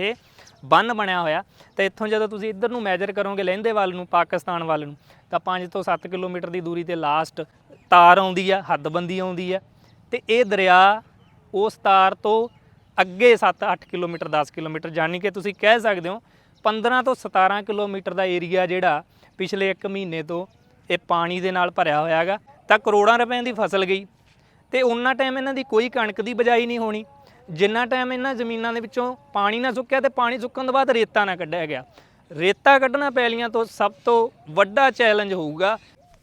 ਇਹ ਬੰਨ ਬਣਿਆ ਹੋਇਆ। ਤੇ ਇੱਥੋਂ ਜਦੋਂ ਤੁਸੀਂ ਇੱਧਰ ਨੂੰ ਮੈਜਰ ਕਰੋਗੇ ਲਹਿੰਦੇ ਵੱਲ ਨੂੰ, ਪਾਕਿਸਤਾਨ ਵੱਲ ਨੂੰ, ਤਾਂ 5 ਤੋਂ 7 ਕਿਲੋਮੀਟਰ ਦੀ ਦੂਰੀ ਤੇ ਲਾਸਟ ਤਾਰ ਆਉਂਦੀ ਆ, ਹੱਦਬੰਦੀ ਆਉਂਦੀ ਆ। ਤੇ ਇਹ ਦਰਿਆ ਉਸ ਤਾਰ ਤੋਂ ਅੱਗੇ 7-8 ਕਿਲੋਮੀਟਰ 10 ਕਿਲੋਮੀਟਰ ਜਾਨੀ ਕਿ ਤੁਸੀਂ ਕਹਿ ਸਕਦੇ ਹੋ 15 ਤੋਂ 17 ਕਿਲੋਮੀਟਰ ਦਾ ਏਰੀਆ ਜਿਹੜਾ ਪਿਛਲੇ 1 ਮਹੀਨੇ ਤੋਂ ਇਹ ਪਾਣੀ ਦੇ ਨਾਲ ਭਰਿਆ ਹੋਇਆ ਹੈਗਾ। ਤਾਂ ਕਰੋੜਾਂ ਰੁਪਏ ਦੀ ਫਸਲ ਗਈ। ਤੇ ਉਹਨਾਂ ਟਾਈਮ ਇਹਨਾਂ ਦੀ ਕੋਈ ਕਣਕ ਦੀ ਬਜਾਈ ਨਹੀਂ ਹੋਣੀ। ਜਿੰਨਾ ਟਾਈਮ ਇਹਨਾਂ ਜ਼ਮੀਨਾਂ ਦੇ ਵਿੱਚੋਂ ਪਾਣੀ ਨਾ ਸੁੱਕਿਆ ਤੇ ਪਾਣੀ ਸੁੱਕਣ ਤੋਂ ਬਾਅਦ ਰੇਤਾ ਨਾ ਕੱਢਿਆ ਗਿਆ। ਰੇਤਾ ਕੱਢਣਾ ਪੈਲੀਆਂ ਤੋਂ ਸਭ ਤੋਂ ਵੱਡਾ ਚੈਲੰਜ ਹੋਊਗਾ।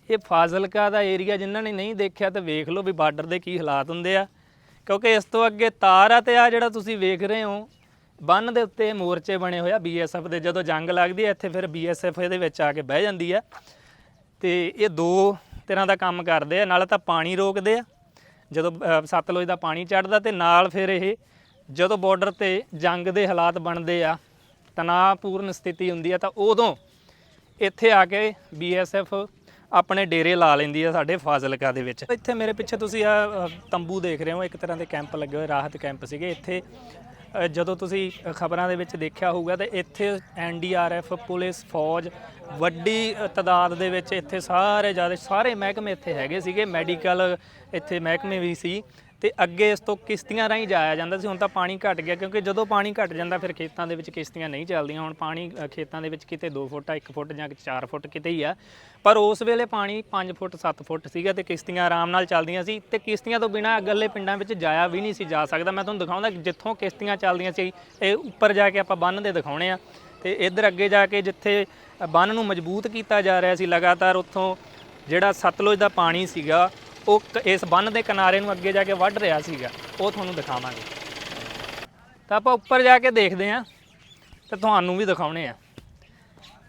ਇਹ ਫਾਜ਼ਿਲਕਾ ਦਾ ਏਰੀਆ ਜਿਨ੍ਹਾਂ ਨੇ ਨਹੀਂ ਦੇਖਿਆ ਤਾਂ ਵੇਖ ਲਓ ਵੀ ਬਾਰਡਰ ਦੇ ਕੀ ਹਾਲਾਤ ਹੁੰਦੇ ਆ। ਕਿਉਂਕਿ ਇਸ ਤੋਂ ਅੱਗੇ ਤਾਰ ਆ ਤੇ ਆ ਜਿਹੜਾ ਤੁਸੀਂ ਵੇਖ ਰਹੇ ਹੋ, ਬੰਨ ਦੇ ਉੱਤੇ ਮੋਰਚੇ ਬਣੇ ਹੋਏ ਆ ਬੀਐਸਐਫ ਦੇ। ਜਦੋਂ ਜੰਗ ਲੱਗਦੀ ਹੈ ਇੱਥੇ ਫਿਰ ਬੀਐਸਐਫ ਇਹਦੇ ਵਿੱਚ ਆ ਕੇ ਬਹਿ ਜਾਂਦੀ ਆ। ਤੇ ਇਹ ਦੋ ਤਰ੍ਹਾਂ ਦਾ ਕੰਮ ਕਰਦੇ ਆ, ਨਾਲ ਤਾਂ ਪਾਣੀ ਰੋਕਦੇ ਆ। ਜਦੋਂ ਅ, ਸਤਲੁਜ ਦਾ ਪਾਣੀ ਚੜਦਾ ਤੇ ਨਾਲ ਫਿਰ ਇਹ ਜਦੋਂ ਬਾਰਡਰ ਤੇ ਜੰਗ ਦੇ ਹਾਲਾਤ ਬਣਦੇ ਆ ਤਣਾਅਪੂਰਨ ਸਥਿਤੀ ਹੁੰਦੀ ਆ ਤਾਂ ਉਦੋਂ ਇੱਥੇ ਆ ਕੇ ਬੀਐਸਐਫ ਆਪਣੇ ਡੇਰੇ ਲਾ ਲੈਂਦੀ ਆ ਸਾਡੇ ਫਾਜ਼ਿਲਕਾ ਦੇ ਵਿੱਚ। ਇੱਥੇ ਮੇਰੇ ਪਿੱਛੇ ਤੁਸੀਂ ਆ ਤੰਬੂ ਦੇਖ ਰਹੇ ਹੋ ਇੱਕ ਤਰ੍ਹਾਂ ਦੇ ਕੈਂਪ ਲੱਗੇ ਹੋਏ ਰਾਹਤ ਕੈਂਪ ਸੀਗੇ। ਇੱਥੇ ਜਦੋਂ ਤੁਸੀਂ ਖਬਰਾਂ ਦੇ ਵਿੱਚ ਦੇਖਿਆ ਹੋਊਗਾ ਤੇ ਇੱਥੇ ਐਨਡੀਆਰਐਫ ਪੁਲਿਸ ਫੌਜ ਵੱਡੀ ਅ, ਤਾਦਾਦ ਦੇ ਵਿੱਚ ਇੱਥੇ ਸਾਰੇ ਜ਼ਿਆਦਾ ਸਾਰੇ ਮਹਿਕਮੇ ਇੱਥੇ ਹੈਗੇ ਸੀਗੇ ਮੈਡੀਕਲ ਇੱਥੇ ਮਹਿਕਮੇ ਵੀ ਸੀ। ਤੇ ਅੱਗੇ ਇਸ ਤੋਂ ਕਿਸ਼ਤੀਆਂ ਰਾਹੀਂ ਜਾਇਆ ਜਾਂਦਾ ਸੀ ਹੁਣ ਤਾਂ ਪਾਣੀ ਘਟ ਗਿਆ ਕਿਉਂਕਿ ਜਦੋਂ ਪਾਣੀ ਘਟ ਜਾਂਦਾ ਫਿਰ ਖੇਤਾਂ ਦੇ ਵਿੱਚ ਕਿਸ਼ਤੀਆਂ ਨਹੀਂ ਚੱਲਦੀਆਂ। ਹੁਣ ਪਾਣੀ ਅ, ਖੇਤਾਂ ਦੇ ਵਿੱਚ ਕਿਤੇ 2 ਫੁੱਟ ਆ 1 ਫੁੱਟ ਜਾਂ 4 ਫੁੱਟ ਕਿਤੇ ਹੀ ਆ। ਪਰ ਉਸ ਵੇਲੇ ਪਾਣੀ 5 ਫੁੱਟ 7 ਫੁੱਟ ਸੀਗਾ ਤੇ ਕਿਸ਼ਤੀਆਂ ਆਰਾਮ ਨਾਲ ਚੱਲਦੀਆਂ ਸੀ ਤੇ ਕਿਸ਼ਤੀਆਂ ਤੋਂ ਬਿਨਾਂ ਅਗਲੇ ਪਿੰਡਾਂ ਵਿੱਚ ਜਾਇਆ ਵੀ ਨਹੀਂ ਸੀ ਜਾ ਸਕਦਾ। ਮੈਂ ਤੁਹਾਨੂੰ ਦਿਖਾਉਂਦਾ ਜਿੱਥੋਂ ਕਿਸ਼ਤੀਆਂ ਚੱਲਦੀਆਂ ਸੀ ਇਹ ਉੱਪਰ ਜਾ ਕੇ ਆਪਾਂ ਬੰਨ ਦੇ ਦਿਖਾਉਣੇ ਆ। ਤੇ ਇੱਧਰ ਅੱਗੇ ਜਾ ਕੇ ਜਿੱਥੇ ਬੰਨ ਨੂੰ ਮਜ਼ਬੂਤ ਕੀਤਾ ਜਾ ਰਿਹਾ ਸੀ ਲਗਾਤਾਰ ਉੱਥੋਂ ਜਿਹੜਾ ਸਤਲੁਜ ਦਾ ਪਾਣੀ ਸੀਗਾ ਉਹ ਕ- ਇਸ ਬੰਨ ਦੇ ਕਿਨਾਰੇ ਨੂੰ ਅੱਗੇ ਜਾ ਕੇ ਵੱਢ ਰਿਹਾ ਸੀਗਾ ਉਹ ਤੁਹਾਨੂੰ ਦਿਖਾਵਾਂਗੇ। ਤਾਂ ਆਪਾਂ ਉੱਪਰ ਜਾ ਕੇ ਦੇਖਦੇ ਹਾਂ ਤੇ ਤੁਹਾਨੂੰ ਵੀ ਦਿਖਾਉਣੇ ਆ।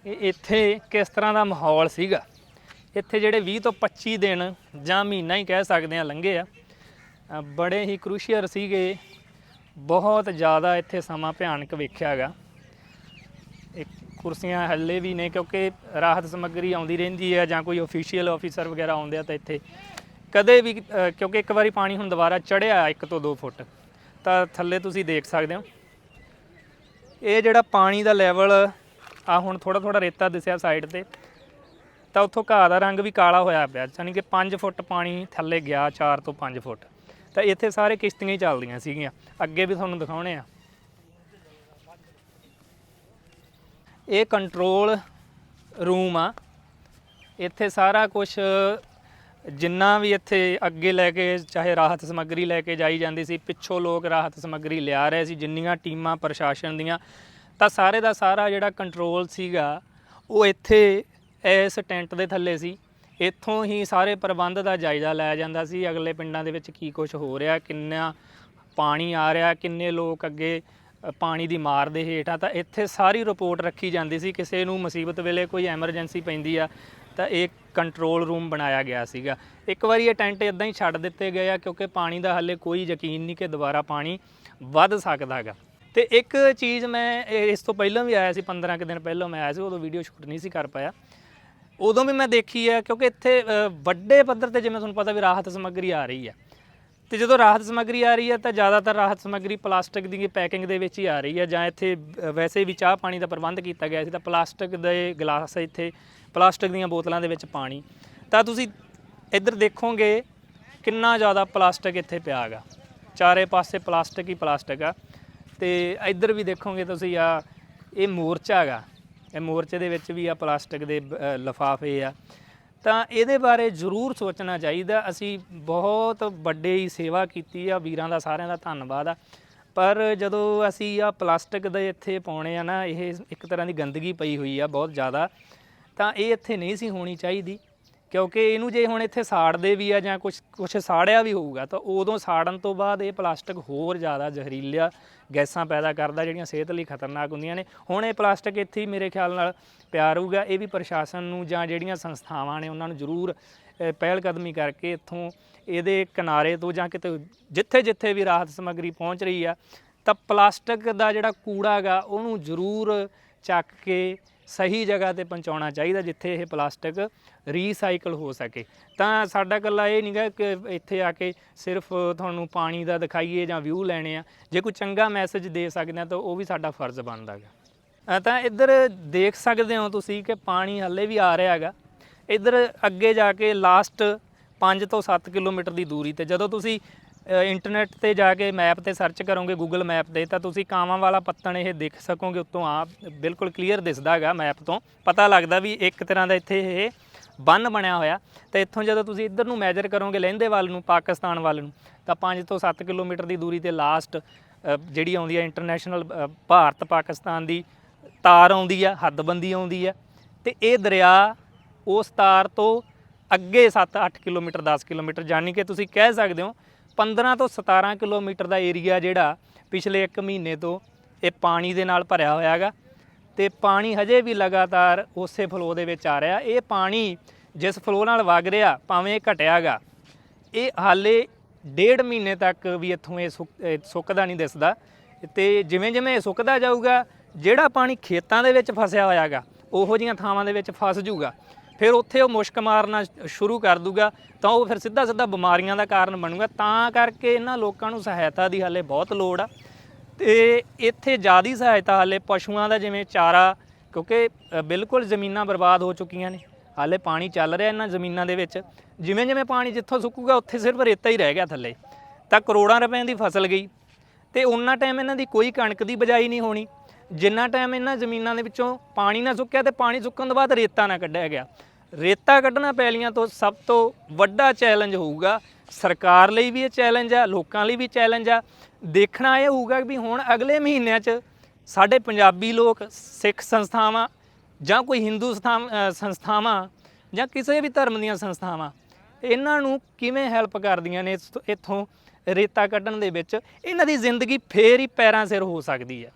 ਇਹ ਇੱਥੇ ਕਿਸ ਤਰ੍ਹਾਂ ਦਾ ਮਾਹੌਲ ਸੀਗਾ? ਇੱਥੇ ਜਿਹੜੇ 20 ਤੋਂ 25 ਦਿਨ ਜਾਂ ਮਹੀਨਾ ਹੀ ਕਹਿ ਸਕਦੇ ਆ ਲੰਘੇ ਆ ਅ, ਬੜੇ ਹੀ ਕ੍ਰੂਸ਼ੀਅਲ ਸੀਗੇ। ਬਹੁਤ ਜ਼ਿਆਦਾ ਇੱਥੇ ਸਮਾਂ ਭਿਆਨਕ ਵੇਖਿਆਗਾ ਇੱਕ ਕੁਰਸੀਆਂ ਹੱਲੇ ਵੀ ਨੇ ਕਿਉਂਕਿ ਰਾਹਤ ਸਮੱਗਰੀ ਆਉਂਦੀ ਰਹਿੰਦੀ ਹੈ ਜਾਂ ਕੋਈ ਅਫੀਸ਼ੀਅਲ ਆਫੀਸਰ ਵਗੈਰਾ ਆਉਂਦੇ ਆ ਤਾਂ ਇੱਥੇ ਕਦੇ ਵੀ ਅ, ਕਿਉਂਕਿ ਇੱਕ ਵਾਰੀ ਪਾਣੀ ਹੁਣ ਦੁਬਾਰਾ ਚੜਿਆ 1 ਤੋਂ 2 ਫੁੱਟ ਤਾਂ ਥੱਲੇ ਤੁਸੀਂ ਦੇਖ ਸਕਦੇ ਹੋ। ਇਹ ਜਿਹੜਾ ਪਾਣੀ ਦਾ ਲੈਵਲ ਆ ਹੁਣ ਥੋੜਾ ਥੋੜਾ ਰੇਤਾ ਦਿਸਿਆ ਸਾਈਡ ਤੇ ਤਾਂ ਉੱਥੋਂ ਘਾਹ ਦਾ ਰੰਗ ਵੀ ਕਾਲਾ ਹੋਇਆ ਪਿਆ ਯਾਨੀ ਕਿ 5 ਫੁੱਟ ਪਾਣੀ ਥੱਲੇ ਗਿਆ 4 ਤੋਂ 5 ਫੁੱਟ। ਤਾਂ ਇੱਥੇ ਸਾਰੇ ਕਿਸ਼ਤੀਆਂ ਹੀ ਚੱਲਦੀਆਂ ਸੀਗੀਆਂ ਅੱਗੇ ਵੀ ਤੁਹਾਨੂੰ ਦਿਖਾਉਣੇ ਆ। ਇਹ ਕੰਟਰੋਲ ਰੂਮ ਆ। ਇੱਥੇ ਸਾਰਾ ਕੁਝ ਜਿੰਨਾ ਵੀ ਇੱਥੇ ਅੱਗੇ ਲੈ ਕੇ, ਚਾਹੇ ਰਾਹਤ ਸਮੱਗਰੀ ਲੈ ਕੇ ਜਾਈ ਜਾਂਦੀ ਸੀ, ਪਿੱਛੋਂ ਲੋਕ ਰਾਹਤ ਸਮੱਗਰੀ ਲਿਆ ਰਹੇ ਸੀ, ਜਿੰਨੀਆਂ ਟੀਮਾਂ ਪ੍ਰਸ਼ਾਸਨ ਦੀਆਂ, ਤਾਂ ਸਾਰੇ ਦਾ ਸਾਰਾ ਜਿਹੜਾ ਕੰਟਰੋਲ ਸੀਗਾ, ਉਹ ਇੱਥੇ ਇਸ ਟੈਂਟ ਦੇ ਥੱਲੇ ਸੀ। ਇੱਥੋਂ ਹੀ ਸਾਰੇ ਪ੍ਰਬੰਧ ਦਾ ਜਾਇਜ਼ਾ ਲਿਆ ਜਾਂਦਾ ਸੀ। ਅਗਲੇ ਪਿੰਡਾਂ ਦੇ ਵਿੱਚ ਕੀ ਕੁਝ ਹੋ ਰਿਹਾ, ਕਿੰਨਾ ਪਾਣੀ ਆ ਰਿਹਾ, ਕਿੰਨੇ ਲੋਕ ਅੱਗੇ ਪਾਣੀ ਦੀ ਮਾਰ ਦੇ ਹੇਠ ਆ, ਤਾਂ ਇੱਥੇ ਸਾਰੀ ਰਿਪੋਰਟ ਰੱਖੀ ਜਾਂਦੀ ਸੀ। ਕਿਸੇ ਨੂੰ ਮੁਸੀਬਤ ਵੇਲੇ ਕੋਈ ਐਮਰਜੈਂਸੀ ਪੈਂਦੀ ਆ, ਤਾਂ ਇਹ ਕੰਟਰੋਲ ਰੂਮ ਬਣਾਇਆ ਗਿਆ ਸੀਗਾ। ਇੱਕ ਵਾਰੀ ਇਹ ਟੈਂਟ ਇਦਾਂ ਹੀ ਛੱਡ ਦਿੱਤੇ ਗਏ ਆ, ਕਿਉਂਕਿ ਪਾਣੀ ਦਾ ਹਾਲੇ ਕੋਈ ਯਕੀਨ ਨਹੀਂ ਕਿ ਦੁਬਾਰਾ ਪਾਣੀ ਵੱਧ ਸਕਦਾ ਹੈਗਾ। ਤੇ ਇੱਕ ਚੀਜ਼ ਮੈਂ ਇਸ ਤੋਂ ਪਹਿਲਾਂ ਵੀ ਆਇਆ ਸੀ 15 ਕੁ ਦਿਨ ਪਹਿਲਾਂ ਮੈਂ ਆਇਆ ਸੀ, ਉਦੋਂ ਵੀਡੀਓ ਸ਼ੂਟ ਨਹੀਂ ਸੀ ਕਰ ਪਾਇਆ। ਉਦੋਂ ਵੀ ਮੈਂ ਦੇਖੀ ਹੈ ਕਿਉਂਕਿ ਇੱਥੇ ਵੱਡੇ ਪੱਧਰ ਤੇ ਜਿਵੇਂ ਤੁਹਾਨੂੰ ਪਤਾ ਵੀ ਰਾਹਤ ਸਮੱਗਰੀ ਆ ਰਹੀ ਹੈ ਤੇ ਜਦੋਂ ਰਾਹਤ ਸਮੱਗਰੀ ਆ ਰਹੀ ਹੈ ਤਾਂ ਜ਼ਿਆਦਾਤਰ ਰਾਹਤ ਸਮੱਗਰੀ ਪਲਾਸਟਿਕ ਦੀ ਪੈਕਿੰਗ ਦੇ ਵਿੱਚ ਹੀ ਆ ਰਹੀ ਹੈ ਜਾਂ ਇੱਥੇ ਵੈਸੇ ਵੀ ਚਾਹ ਪਾਣੀ ਦਾ ਪ੍ਰਬੰਧ ਕੀਤਾ ਗਿਆ ਸੀ, ਤਾਂ ਪਲਾਸਟਿਕ ਦੇ ਗਲਾਸ ਇੱਥੇ ਪਲਾਸਟਿਕ ਦੀਆਂ ਬੋਤਲਾਂ ਦੇ ਵਿੱਚ ਪਾਣੀ। ਤਾਂ ਤੁਸੀਂ ਇੱਧਰ ਦੇਖੋਗੇ ਕਿੰਨਾ ਜ਼ਿਆਦਾ ਪਲਾਸਟਿਕ ਇੱਥੇ ਪਿਆ ਹੈਗਾ। ਚਾਰੇ ਪਾਸੇ ਪਲਾਸਟਿਕ ਹੀ ਪਲਾਸਟਿਕ ਆ। ਤੇ ਇੱਧਰ ਵੀ ਦੇਖੋਗੇ ਤੁਸੀਂ ਆ ਇਹ ਮੋਰਚਾ ਹੈਗਾ। ਇਹ ਮੋਰਚੇ ਦੇ ਵਿੱਚ ਵੀ ਆ ਪਲਾਸਟਿਕ ਦੇ ਅ, ਲਿਫਾਫੇ ਆ। ਤਾਂ ਇਹਦੇ ਬਾਰੇ ਜ਼ਰੂਰ ਸੋਚਣਾ ਚਾਹੀਦਾ। ਅਸੀਂ ਬਹੁਤ ਵੱਡੇ ਹੀ ਸੇਵਾ ਕੀਤੀ ਆ। ਵੀਰਾਂ ਦਾ ਸਾਰਿਆਂ ਦਾ ਧੰਨਵਾਦ ਆ। ਪਰ ਜਦੋਂ ਅਸੀਂ ਆ ਪਲਾਸਟਿਕ ਦੇ ਇੱਥੇ ਪਾਉਣੇ ਆ ਨਾ ਇਹ ਇੱਕ ਤਰ੍ਹਾਂ ਦੀ ਗੰਦਗੀ ਪਈ ਹੋਈ ਆ ਬਹੁਤ ਜ਼ਿਆਦਾ। ਤਾਂ ਇਹ ਇੱਥੇ ਨਹੀਂ ਸੀ ਹੋਣੀ ਚਾਹੀਦੀ ਕਿਉਂਕਿ ਇਹਨੂੰ ਜੇ ਹੁਣ ਇੱਥੇ ਸਾੜਦੇ ਵੀ ਆ ਜਾਂ ਕੁਝ ਕੁਝ ਸਾੜਿਆ ਵੀ ਹੋਊਗਾ ਤਾਂ ਉਦੋਂ ਸਾੜਨ ਤੋਂ ਬਾਅਦ ਇਹ ਪਲਾਸਟਿਕ ਹੋਰ ਜ਼ਿਆਦਾ ਜ਼ਹਿਰੀਲਾ ਗੈਸਾਂ ਪੈਦਾ ਕਰਦਾ ਜਿਹੜੀਆਂ ਸਿਹਤ ਲਈ ਖਤਰਨਾਕ ਹੁੰਦੀਆਂ ਨੇ। ਹੁਣ ਇਹ ਪਲਾਸਟਿਕ ਇੱਥੇ ਹੀ ਮੇਰੇ ਖਿਆਲ ਨਾਲ ਪਿਆ ਰਹੂਗਾ। ਇਹ ਵੀ ਪ੍ਰਸ਼ਾਸਨ ਨੂੰ ਜਾਂ ਜਿਹੜੀਆਂ ਸੰਸਥਾਵਾਂ ਨੇ ਉਹਨਾਂ ਨੂੰ ਜ਼ਰੂਰ ਅ, ਪਹਿਲ ਕਦਮੀ ਕਰਕੇ ਇੱਥੋਂ ਇਹਦੇ ਕਿਨਾਰੇ ਤੋਂ ਜਾਂ ਕਿਤੇ ਜਿੱਥੇ ਜਿੱਥੇ ਵੀ ਰਾਹਤ ਸਮੱਗਰੀ ਪਹੁੰਚ ਰਹੀ ਆ ਤਾਂ ਪਲਾਸਟਿਕ ਦਾ ਜਿਹੜਾ ਕੂੜਾ ਹੈਗਾ ਉਹਨੂੰ ਜ਼ਰੂਰ ਚੱਕ ਕੇ ਸਹੀ ਜਗ੍ਹਾ ਤੇ ਪਹੁੰਚਾਉਣਾ ਚਾਹੀਦਾ ਜਿੱਥੇ ਇਹ ਪਲਾਸਟਿਕ ਰੀਸਾਈਕਲ ਹੋ ਸਕੇ। ਤਾਂ ਸਾਡਾ ਇਕੱਲਾ ਇਹ ਨਹੀਂਗਾ ਕਿ ਇੱਥੇ ਆ ਕੇ ਸਿਰਫ ਤੁਹਾਨੂੰ ਪਾਣੀ ਦਾ ਦਿਖਾਈਏ ਜਾਂ ਵਿਊ ਲੈਣੇ ਆ। ਜੇ ਕੋਈ ਚੰਗਾ ਮੈਸੇਜ ਦੇ ਸਕਦੇ ਆ ਤਾਂ ਉਹ ਵੀ ਸਾਡਾ ਫਰਜ਼ ਬਣਦਾ ਹੈ ਤਾਂ ਇੱਧਰ ਦੇਖ ਸਕਦੇ ਹੋ ਤੁਸੀਂ ਕਿ ਪਾਣੀ ਹੱਲੇ ਵੀ ਆ ਰਿਹਾ ਹੈਗਾ ਇੱਧਰ ਅੱਗੇ ਜਾ ਕੇ ਲਾਸਟ 5 ਤੋਂ 7 ਕਿਲੋਮੀਟਰ ਦੀ ਦੂਰੀ ਤੇ ਜਦੋਂ ਤੁਸੀਂ ਇੰਟਰਨੈਟ ਤੇ ਜਾ ਕੇ ਮੈਪ ਤੇ ਸਰਚ ਕਰੋਗੇ ਗੂਗਲ ਮੈਪ ਤੇ, ਤਾਂ ਤੁਸੀਂ ਕਾਵਾਂ ਵਾਲਾ ਪੱਤਣ ਇਹ ਦੇਖ ਸਕੋਗੇ ਉੱਤੋਂ ਆ ਬਿਲਕੁਲ ਕਲੀਅਰ ਦਿਸਦਾ ਹੈਗਾ ਮੈਪ ਤੋਂ। ਪਤਾ ਲੱਗਦਾ ਵੀ ਇੱਕ ਤਰ੍ਹਾਂ ਦਾ ਇੱਥੇ ਇਹ ਬੰਨ ਬਣਿਆ ਹੋਇਆ। ਤੇ ਇੱਥੋਂ ਜਦੋਂ ਤੁਸੀਂ ਇੱਧਰ ਨੂੰ ਮੈਜਰ ਕਰੋਗੇ ਲਹਿੰਦੇ ਵੱਲ ਨੂੰ, ਪਾਕਿਸਤਾਨ ਵੱਲ ਨੂੰ, ਤਾਂ 5 ਤੋਂ 7 ਕਿਲੋਮੀਟਰ ਦੀ ਦੂਰੀ ਤੇ ਲਾਸਟ ਜਿਹੜੀ ਆਉਂਦੀ ਹੈ ਇੰਟਰਨੈਸ਼ਨਲ ਭਾਰਤ ਪਾਕਿਸਤਾਨ ਦੀ ਤਾਰ ਆਉਂਦੀ ਆ, ਹੱਦਬੰਦੀ ਆਉਂਦੀ ਆ। ਤੇ ਇਹ ਦਰਿਆ ਉਸ ਤਾਰ ਤੋਂ ਅੱਗੇ 7-8 ਕਿਲੋਮੀਟਰ 10 ਕਿਲੋਮੀਟਰ ਯਾਨੀ ਕਿ ਤੁਸੀਂ ਕਹਿ ਸਕਦੇ ਹੋ 15 ਤੋਂ 17 ਕਿਲੋਮੀਟਰ ਦਾ ਏਰੀਆ ਜਿਹੜਾ ਪਿਛਲੇ 1 ਮਹੀਨੇ ਤੋਂ ਇਹ ਪਾਣੀ ਦੇ ਨਾਲ ਭਰਿਆ ਹੋਇਆ ਹੈਗਾ ਤੇ ਪਾਣੀ ਹਜੇ ਵੀ ਲਗਾਤਾਰ ਉਸੇ ਫਲੋ ਦੇ ਵਿੱਚ ਆ ਰਿਹਾ। ਇਹ ਪਾਣੀ ਜਿਸ ਫਲੋ ਨਾਲ ਵਗ ਰਿਹਾ, ਭਾਵੇਂ ਇਹ ਘਟਿਆਗਾ ਇਹ ਹਾਲੇ ਡੇਢ ਮਹੀਨੇ ਤੱਕ ਵੀ ਇੱਥੋਂ ਇਹ ਸੁੱਕ- ਸੁੱਕਦਾ ਨਹੀਂ ਦਿਸਦਾ ਤੇ ਜਿਵੇਂ ਜਿਵੇਂ ਇਹ ਸੁੱਕਦਾ ਜਾਊਗਾ, ਜਿਹੜਾ ਪਾਣੀ ਖੇਤਾਂ ਦੇ ਵਿੱਚ ਫਸਿਆ ਹੋਇਆਗਾ ਉਹੋ ਜੀਆਂ ਥਾਵਾਂ ਦੇ ਵਿੱਚ ਫਸ ਜਾਊਗਾ। ਫਿਰ ਉੱਥੇ ਉਹ ਮੁਸ਼ਕ ਮਾਰਨਾ ਸ਼ੁਰੂ ਕਰ ਦੂਗਾ, ਤਾਂ ਉਹ ਫਿਰ ਸਿੱਧਾ ਸਿੱਧਾ ਬਿਮਾਰੀਆਂ ਦਾ ਕਾਰਨ ਬਣੂਗਾ। ਤਾਂ ਕਰਕੇ ਇਹਨਾਂ ਲੋਕਾਂ ਨੂੰ ਸਹਾਇਤਾ ਦੀ ਹਾਲੇ ਬਹੁਤ ਲੋੜ ਆ। ਤੇ ਇੱਥੇ ਜਿਆਦੀ ਸਹਾਇਤਾ ਹਾਲੇ ਪਸ਼ੂਆਂ ਦਾ ਜਿਵੇਂ ਚਾਰਾ, ਕਿਉਂਕਿ ਬਿਲਕੁਲ ਜ਼ਮੀਨਾਂ ਬਰਬਾਦ ਹੋ ਚੁੱਕੀਆਂ ਨੇ। ਹਾਲੇ ਪਾਣੀ ਚੱਲ ਰਿਹਾ ਇਹਨਾਂ ਜ਼ਮੀਨਾਂ ਦੇ ਵਿੱਚ। ਜਿਵੇਂ ਜਿਵੇਂ ਪਾਣੀ ਜਿੱਥੋਂ ਸੁੱਕੂਗਾ, ਉੱਥੇ ਸਿਰਫ ਰੇਤਾ ਹੀ ਰਹਿ ਗਿਆ ਥੱਲੇ। ਤਾਂ ਕਰੋੜਾਂ ਰੁਪਏ ਦੀ ਫਸਲ ਗਈ। ਤੇ ਉਹਨਾਂ ਟਾਈਮ ਇਹਨਾਂ ਦੀ ਕੋਈ ਕਣਕ ਦੀ ਬਜਾਈ ਨਹੀਂ ਹੋਣੀ। ਜਿੰਨਾ ਟਾਈਮ ਇਹਨਾਂ ਜ਼ਮੀਨਾਂ ਦੇ ਵਿੱਚੋਂ ਪਾਣੀ ਨਾ ਸੁੱਕਿਆ ਤੇ ਪਾਣੀ ਸੁੱਕਣ ਤੋਂ ਬਾਅਦ ਰੇਤਾ ਨਾ ਕੱਢਿਆ ਗਿਆ। ਰੇਤਾ ਕੱਢਣਾ ਪੈਲੀਆਂ ਤੋਂ ਸਭ ਤੋਂ ਵੱਡਾ ਚੈਲੰਜ ਹੋਊਗਾ। ਸਰਕਾਰ ਲਈ ਵੀ ਇਹ ਚੈਲੰਜ ਆ, ਲੋਕਾਂ ਲਈ ਵੀ ਚੈਲੰਜ ਆ। ਦੇਖਣਾ ਇਹ ਹੋਊਗਾ ਵੀ ਹੁਣ ਅਗਲੇ ਮਹੀਨਿਆਂ 'ਚ ਸਾਡੇ ਪੰਜਾਬੀ ਲੋਕ, ਸਿੱਖ ਸੰਸਥਾਵਾਂ ਜਾਂ ਕੋਈ ਹਿੰਦੂ ਸਥਾਮ- ਸੰਸਥਾਵਾਂ ਜਾਂ ਕਿਸੇ ਵੀ ਧਰਮ ਦੀਆਂ ਸੰਸਥਾਵਾਂ, ਇਹਨਾਂ ਨੂੰ ਕਿਵੇਂ ਹੈਲਪ ਕਰਦੀਆਂ ਨੇ ਇਸ- ਇੱਥੋਂ ਰੇਤਾ ਕੱਢਣ ਦੇ ਵਿੱਚ? ਇਹਨਾਂ ਦੀ ਜ਼ਿੰਦਗੀ ਫੇਰ ਹੀ ਪੈਰਾਂ ਸਿਰ ਹੋ ਸਕਦੀ ਆ।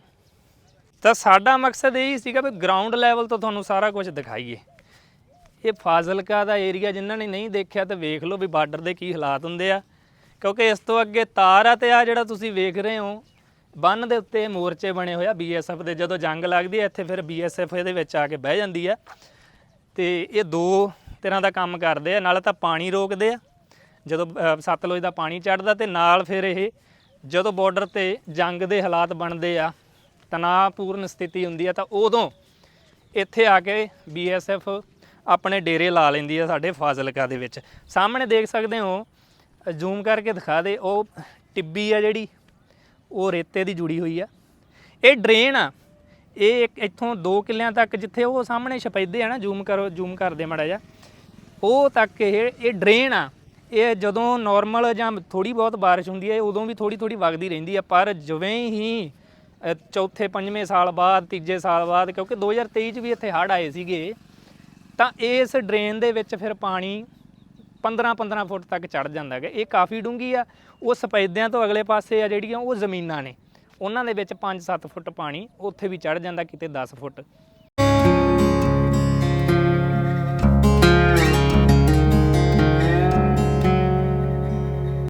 ਤਾਂ ਸਾਡਾ ਮਕਸਦ ਇਹ ਹੀ ਸੀਗਾ ਵੀ ਗਰਾਊਂਡ ਲੈਵਲ ਤੋਂ ਤੁਹਾਨੂੰ ਸਾਰਾ ਕੁਝ ਦਿਖਾਈਏ। ਇਹ ਫਾਜ਼ਿਲਕਾ ਦਾ ਏਰੀਆ ਜਿਨ੍ਹਾਂ ਨੇ ਨਹੀਂ ਦੇਖਿਆ ਤਾਂ ਵੇਖ ਲਓ ਵੀ ਬਾਰਡਰ ਦੇ ਕੀ ਹਾਲਾਤ ਹੁੰਦੇ ਆ। ਕਿਉਂਕਿ ਇਸ ਤੋਂ ਅੱਗੇ ਤਾਰ ਆ ਤੇ ਆ ਜਿਹੜਾ ਤੁਸੀਂ ਵੇਖ ਰਹੇ ਹੋ ਬੰਨ ਦੇ ਉੱਤੇ ਮੋਰਚੇ ਬਣੇ ਹੋਏ ਆ ਬੀਐਸਐਫ ਦੇ। ਜਦੋਂ ਜੰਗ ਲੱਗਦੀ ਹੈ ਇੱਥੇ ਫਿਰ ਬੀਐਸਐਫ ਇਹਦੇ ਵਿੱਚ ਆ ਕੇ ਬਹਿ ਜਾਂਦੀ ਆ। ਤੇ ਇਹ ਦੋ ਤਰ੍ਹਾਂ ਦਾ ਕੰਮ ਕਰਦੇ ਆ ਨਾਲ ਤਾਂ ਪਾਣੀ ਰੋਕਦੇ ਆ। ਜਦੋਂ ਅ, ਸਤਲੁਜ ਦਾ ਪਾਣੀ ਚੜਦਾ ਤੇ ਨਾਲ ਫਿਰ ਇਹ ਜਦੋਂ ਬਾਰਡਰ ਤੇ ਜੰਗ ਦੇ ਹਾਲਾਤ ਬਣਦੇ ਆ ਤਣਾਅਪੂਰਨ ਸਥਿਤੀ ਹੁੰਦੀ ਆ ਤਾਂ ਉਦੋਂ ਇੱਥੇ ਆ ਕੇ ਬੀਐਸਐਫ ਆਪਣੇ ਡੇਰੇ ਲਾ ਲੈਂਦੀ ਆ ਸਾਡੇ ਫਾਜ਼ਿਲਕਾ ਦੇ ਵਿੱਚ। ਸਾਹਮਣੇ ਦੇਖ ਸਕਦੇ ਹੋ, ਜ਼ੂਮ ਕਰਕੇ ਦਿਖਾ ਦੇ, ਉਹ ਟਿੱਬੀ ਆ ਜਿਹੜੀ, ਉਹ ਰੇਤੇ ਦੀ ਜੁੜੀ ਹੋਈ ਆ। ਇਹ ਡਰੇਨ ਆ, ਇਹ ਇੱਕ ਇੱਥੋਂ 2 ਕਿੱਲਿਆਂ ਤੱਕ ਜਿੱਥੇ ਉਹ ਸਾਹਮਣੇ ਛਪੈਦੇ ਆ ਨਾ, ਜ਼ੂਮ ਕਰੋ, ਜ਼ੂਮ ਕਰਦੇ ਮੜਾ ਜਾ ਉਹ ਤੱਕ ਇਹ ਇਹ ਡਰੇਨ ਆ, ਇਹ ਜਦੋਂ ਨਾਰਮਲ ਜਾਂ ਥੋੜੀ ਬਹੁਤ ਬਾਰਿਸ਼ ਹੁੰਦੀ ਹੈ ਉਦੋਂ ਵੀ ਥੋੜੀ ਥੋੜੀ ਵਗਦੀ ਰਹਿੰਦੀ ਆ, ਪਰ ਜਿਵੇਂ ਹੀ ਚੌਥੇ ਪੰਜਵੇਂ ਸਾਲ ਬਾਅਦ, ਤੀਜੇ ਸਾਲ ਬਾਅਦ, ਕਿਉਂਕਿ 2023 ਚ ਵੀ ਇੱਥੇ ਹੜ੍ਹ ਆਏ ਸੀਗੇ ਤਾਂ ਇਸ ਡਰੇਨ ਦੇ ਵਿੱਚ ਫਿਰ ਪਾਣੀ 15-15 ਫੁੱਟ ਤੱਕ ਚੜ ਜਾਂਦਾ ਹੈ ਇਹ ਕਾਫੀ ਡੂੰਗੀ ਆ। ਉਹ ਸਪੈਦਿਆਂ ਤੋਂ ਅਗਲੇ ਪਾਸੇ ਆ ਜਿਹੜੀਆਂ ਉਹ ਜ਼ਮੀਨਾਂ ਨੇ। ਉਹਨਾਂ ਦੇ ਵਿੱਚ 5-7 ਫੁੱਟ ਪਾਣੀ ਉੱਥੇ ਵੀ ਚੜ ਜਾਂਦਾ, ਕਿਤੇ 10 ਫੁੱਟ।